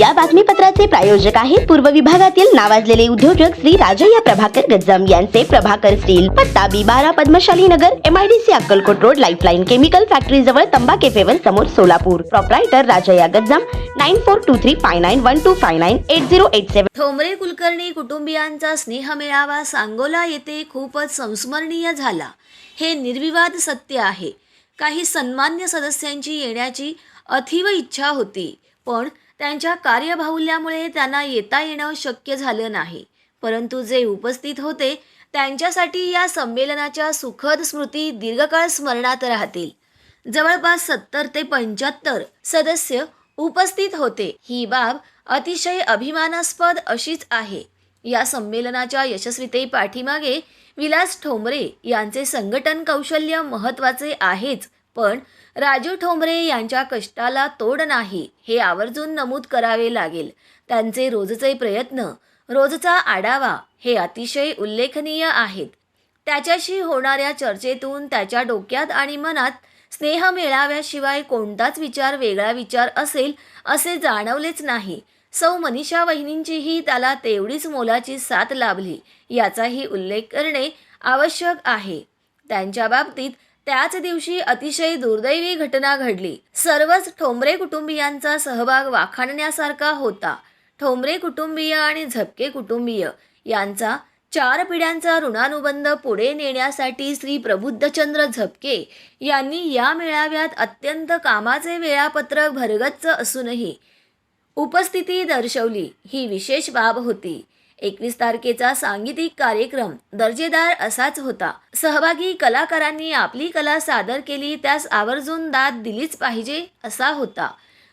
या बातमीपत्राचे प्रायोजक आहेत पूर्व विभागातील नावाजलेले उद्योजक श्री राजय्या प्रभाकर गज्जम यांचे प्रभाकर स्टील पत्ता बी बारा Padmashali Nagar MIDC Akkalkot road lifeline chemical factory जवळ तंबा केफेवर समोर Solapur. Proprietor Rajayya Gajjam nine four two three five nine one two five nine eight zero eight seven Thombare Kulkarni कुटुंबियांचा स्नेह मेळावा सांगोला येथे खूपच संस्मरणीय झाला. हे निर्विवाद सत्य आहे. काही सन्मान्य सदस्यांची येण्याची अथिव इच्छा होती पण त्यांच्या कार्यबाहुल्यामुळे त्यांना येता येणं शक्य झालं नाही. परंतु जे उपस्थित होते त्यांच्यासाठी या संमेलनाच्या सुखद स्मृती दीर्घकाळ स्मरणात राहतील. जवळपास सत्तर ते पंच्याहत्तर सदस्य उपस्थित होते. ही बाब अतिशय अभिमानास्पद अशीच आहे. या संमेलनाच्या यशस्वीते पाठीमागे विलास ठोंबरे यांचे संघटन कौशल्य महत्त्वाचे आहेच पण राजू ठोंबरे यांच्या कष्टाला तोड नाही हे आवर्जून नमूद करावे लागेल. त्यांचे रोजचे प्रयत्न रोजचा आढावा हे अतिशय उल्लेखनीय आहेत. त्याच्याशी होणाऱ्या चर्चेतून त्याच्या डोक्यात आणि मनात स्नेह मिळाव्याशिवाय कोणताच विचार वेगळा विचार असेल असे जाणवलेच नाही. सौ मनीषा वहिनींचीही त्याला तेवढीच मोलाची साथ लाभली याचाही उल्लेख करणे आवश्यक आहे. त्यांच्या बाबतीत त्याच दिवशी अतिशय दुर्दैवी घटना घडली. सर्वच ठोंबरे कुटुंबियांचा सहभाग वाखाणण्यासारखा होता. ठोंबरे कुटुंबीय आणि झपके कुटुंबीय यांचा चार पिढ्यांचा ऋणानुबंध पुढे नेण्यासाठी श्री प्रबुद्धचंद्र झपके यांनी या मेळाव्यात अत्यंत कामाचे वेळापत्रक भरगच्च असूनही उपस्थिती दर्शवली. ही विशेष बाब होती. एकवीस तारखेचा सांगीतिक कार्यक्रम दर्जेदार असाच होता. सहभागी कलाकारांनी आपली कला सादर केली त्यास आवर्जून दाद दिलीच पाहिजे असा होता.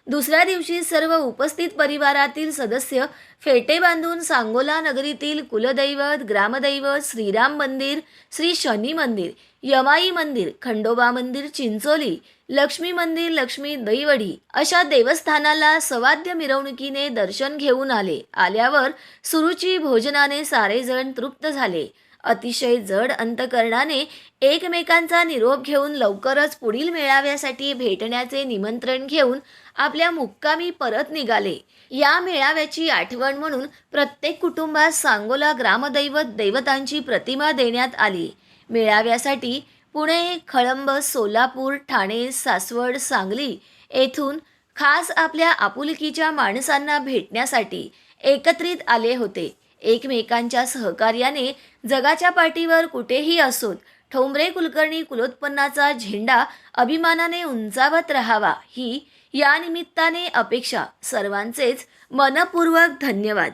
दुसऱ्या दिवशी सर्व उपस्थित परिवारातील सदस्य फेटे बांधून सांगोला नगरीतील कुलदैवत ग्रामदैवत श्रीराम मंदिर श्री शनी मंदिर यमाई मंदिर खंडोबा मंदिर चिंचोली लक्ष्मी मंदिर लक्ष्मी दैवडी अशा देवस्थानाला सवाद्य मिरवणुकीने दर्शन घेऊन आले. आल्यावर सुरुची भोजनाने सारेजण तृप्त झाले. अतिशय जड अंतकरणाने एकमेकांचा निरोप घेऊन लवकरच पुढील मेळाव्यासाठी भेटण्याचे निमंत्रण घेऊन आपल्या मुक्कामी परत निघाले. या मेळाव्याची आठवण म्हणून प्रत्येक कुटुंबात सांगोला ग्रामदैवत दैवतांची प्रतिमा देण्यात आली. मेळाव्यासाठी पुणे खळंब सोलापूर ठाणे सासवड सांगली येथून खास आपल्या आपुलकीच्या माणसांना भेटण्यासाठी एकत्रित आले होते. एकमेकांच्या सहकार्याने जगाच्या पाठीवर कुठेही असोत ठोंबरे कुलकर्णी कुलोत्पन्नाचा झेंडा अभिमानाने उंचावत राहावा ही या निमित्ताने अपेक्षा. सर्वांचेच मनपूर्वक धन्यवाद.